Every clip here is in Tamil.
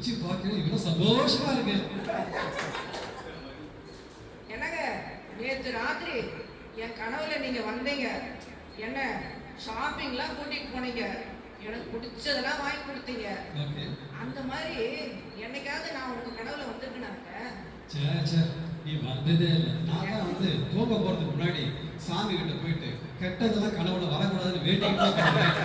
நினைச்சு பார்க்கணும் இவ்வளவு சந்தோஷமா இருக்கு. என்னங்க நேற்று ராத்திரி என் கனவுல நீங்க வந்தீங்க. என்ன ஷாப்பிங்லாம் கூட்டிட்டு போனீங்க. எனக்கு பிடிச்சதெல்லாம் வாங்கி கொடுத்தீங்க. அந்த மாதிரி என்னைக்காவது நான் உங்க கனவுல வந்திருக்கேனாங்க சே சே நீ வந்ததே இல்லை. நான் தான் வந்து தூங்க போறதுக்கு முன்னாடி சாமி கிட்ட போயிட்டு கெட்டதெல்லாம் கனவுல வரக்கூடாதுன்னு வேண்டிக்கிட்டு உட்கார்ந்தேன்.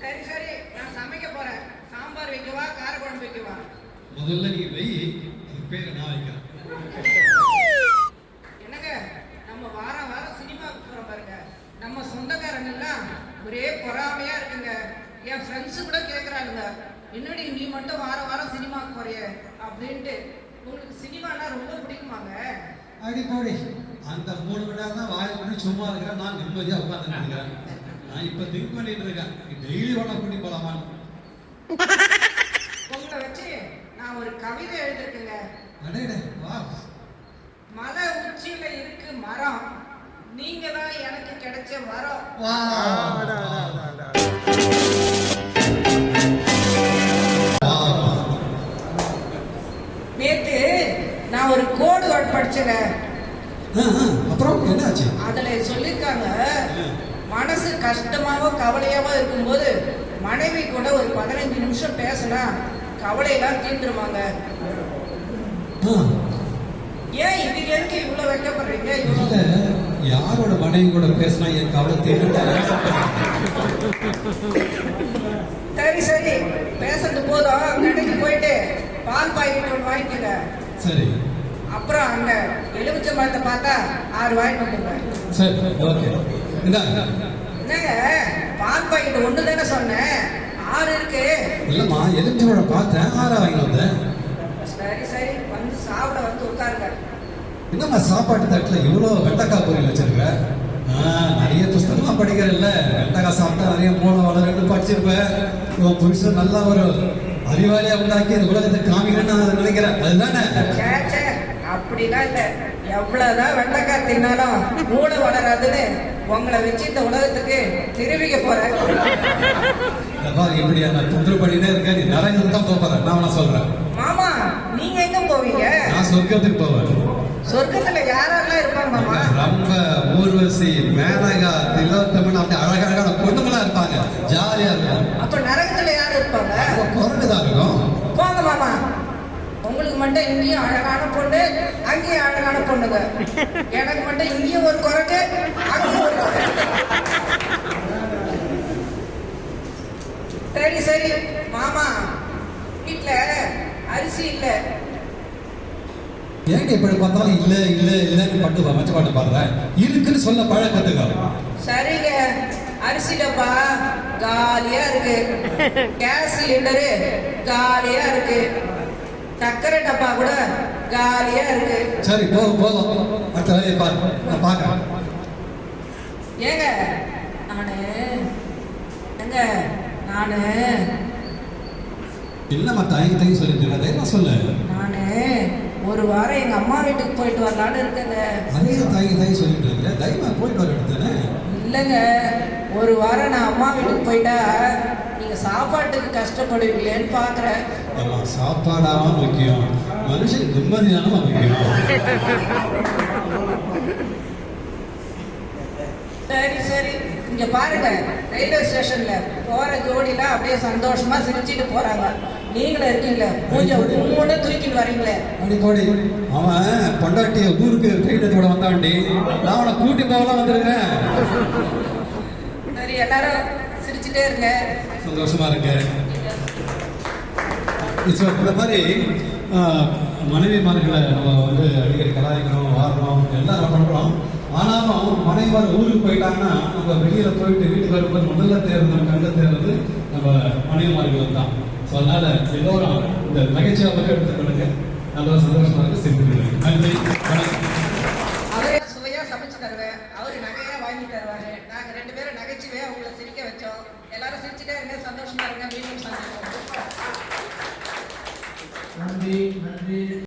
சரி சரி நான் சமைக்க போறேன் சாம்பார் வைக்கவா காரக்குழம்பு வைக்கவா முதல்ல நீ வெய் அது பேரை நான் வைக்கிறேன் என்னங்க நம்ம வாரம் வாரம் சினிமாவுக்கு போறோம் பாருங்க. நம்ம சொந்தக்காரங்க எல்லாம் ஒரே பொறாமையா இருக்குங்க. என் ஃப்ரெண்ட்ஸு கூட கேக்குறாங்க என்னடி நீ மட்டும் வாரம் வாரம் சினிமாவுக்கு போறிய? அப்படின்ட்டு. உங்களுக்கு சினிமானா ரொம்ப பிடிக்குமாங்க? அடி போடி அந்த மூணு மணி நேரம் தான் வாயை பண்ணி சும்மா இருக்கிறேன் நான் நிம்மதியா உட்கார்ந்து இருக்கிறேன் நான் இப்ப திங்க் பண்ணிட்டு இருக்கேன். டெய்லி ஒண்ணா கூட்டி வச்சு நான் ஒரு கவிதை எழுதிருக்கேங்க. மலை உச்சியில இருக்கு மரம். நீங்க தான் எனக்கு கிடைச்ச மரம். வா. நேத்து நான் ஒரு கோடு வேர்ட் படிச்சேங்க. அப்புறம் என்னாச்சு? அதுல சொல்லியிருக்காங்க மனசு கஷ்டமாவோ கவலையாவோ இருக்கும்போது மனைவி கூட ஒரு பதினஞ்சு நிமிஷம் பேசினா கவலையெல்லாம் தீர்ந்துருவாங்க ஏன் இதுக்கு எதுக்கு இவ்வளவு வைக்கப்படுறீங்க இல்ல யாரோட மனைவி கூட பேசினா என் கவலை சரி சரி. பேசுறது போதும். கடைக்கு போயிட்டு பால் பாக்கெட் ஒன்று வாங்கிக்கோங்க. சரி. அப்புறம் அங்க எலுமிச்சை மரத்தை பார்த்தா ஆறு வாங்கிட்டு வந்துருங்க சரி ஓகே. என்னங்க? பால் பாக்கெட் ஒன்று தானே சொன்னேன்? ஆறு இருக்கு. இல்லம்மா எலுமிச்சோட பார்த்தேன் ஆறா வாங்கி வந்தேன். சரி சரி வந்து சாப்பிட வந்து உட்காருங்க. என்னம்மா சாப்பாட்டு தட்டுல இவ்வளோ வெண்டைக்காய் பொரியல் வச்சிருக்க? ஆ, நிறைய புஸ்தகம்லாம் படிக்கிறல்ல வெண்டைக்காய் சாப்பிட்டா நிறைய மூணு வளர்ந்து படிச்சிருப்பேன் உன் புருஷன் நல்லா ஒரு அறிவாளியா உண்டாக்கி இந்த உலகத்துக்கு காமிக்கணும்னு நான் நினைக்கிறேன். அதுதானே? அப்படிலாம் இல்ல. எவ்வளவுதான் வெண்டைக்காய் தின்னாலும் மூளை வளராதுன்னு உங்களை வச்சு இந்த உலகத்துக்கு தெரிவிக்க போறேன். இப்படி நான் தொந்தரவு பண்ணிட்டே இருக்கேன் நீ நரங்களுக்கு தான் போறேன் நான் சொல்றேன். மாமா நீங்க எங்க போவீங்க? நான் சொர்க்கத்துக்கு போவேன். சொர்க்கத்துல யாரெல்லாம் இருப்பாங்க மாமா? ரொம்ப ஊர்வசி மேனகா திலோத்தமன் உங்களுக்கு மட்டும் இங்கேயும் அழகான பொண்ணு அங்கேயும் அழகான பொண்ணுங்க. எனக்கு மட்டும் இங்கேயும் ஒரு குரங்கு அங்கேயும் ஒரு குரங்கு. சரி சரி. மாமா வீட்டுல அரிசி இல்ல. ஏங்க இப்படி பார்த்தாலும் இல்ல இல்ல இல்லன்னு பட்டு மச்ச பாட்டு பாடுறேன் இருக்குன்னு சொல்ல பழக்கத்துக்கு சரிங்க. அரிசி டப்பா காலியா இருக்கு. கேஸ் சிலிண்டரு காலியா இருக்கு. சர்க்கரை டப்பா கூட காலியா இருக்கு. சரி போதும் போதும். அடுத்த வேலையை பாரு. நான் பார்க்கறேன். ஏங்க நானு ஏங்க நானு. இல்லம்மா தயங்கி தயங்கி சொல்லிட்டு தைரியமா சொல்லு. நானு ஒரு வாரம் எங்க அம்மா வீட்டுக்கு போயிட்டு வரலான்னு இருக்கேங்க. அதே தயங்கி தயங்கி சொல்லிட்டு இருக்கிற தைரியமா போயிட்டு வர எடுத்தானே. இல்லைங்க ஒரு வாரம் நான் அம்மா வீட்டுக்கு போயிட்டா நீங்க சாப்பாட்டுக்கு கஷ்டப்படுவீங்களேன்னு பாக்குறேன். ஆமா சாப்பாடாம முக்கியம் மனுஷன் நிம்மதியானமா முக்கியம் சரி சரி. இங்க பாருங்க. ரயில்வே ஸ்டேஷன்ல போற ஜோடிலாம் அப்படியே சந்தோஷமா சிரிச்சிட்டு போறாங்க. நீங்களும் இருக்கீங்களே மூஞ்ச மூணு தூக்கிட்டு வரீங்களே. அடி போடி அவன் பொண்டாட்டிய ஊருக்கு ட்ரெயின் கூட வந்தாண்டி நான் அவனை கூட்டி போகலாம் வந்திருக்கேன் சரி எல்லாரும் சிரிச்சிட்டே இருங்க. சந்தோஷமா இருக்கு ஸோ இந்த மாதிரி மனைவிமார்களை நம்ம வந்து அடிக்கடி கலாய்க்கிறோம் வாரணும் எல்லாம் பண்ணுறோம் ஆனாலும் மனைவிமார் ஊருக்கு போயிட்டாங்கன்னா நம்ம வெளியில் போயிட்டு வீட்டுக்கு வரும்போது முதல்ல தேர்ந்து கண்ணில் தேர்றது நம்ம மனைவிமார்கள் தான் ஸோ அதனால் எல்லோரும் இந்த நகைச்சுவை மட்டும் எடுத்துக்கொள்ளுங்க நல்லா சந்தோஷமாக இருக்குது சிம்பிள் நன்றி. தருவேன் அவர் நகையாக வாங்கி தருவார். நாங்கள் ரெண்டு பேரும் நகைச்சுவையாக உங்களை சிரிக்க வச்சோம். எல்லாரும் hundred,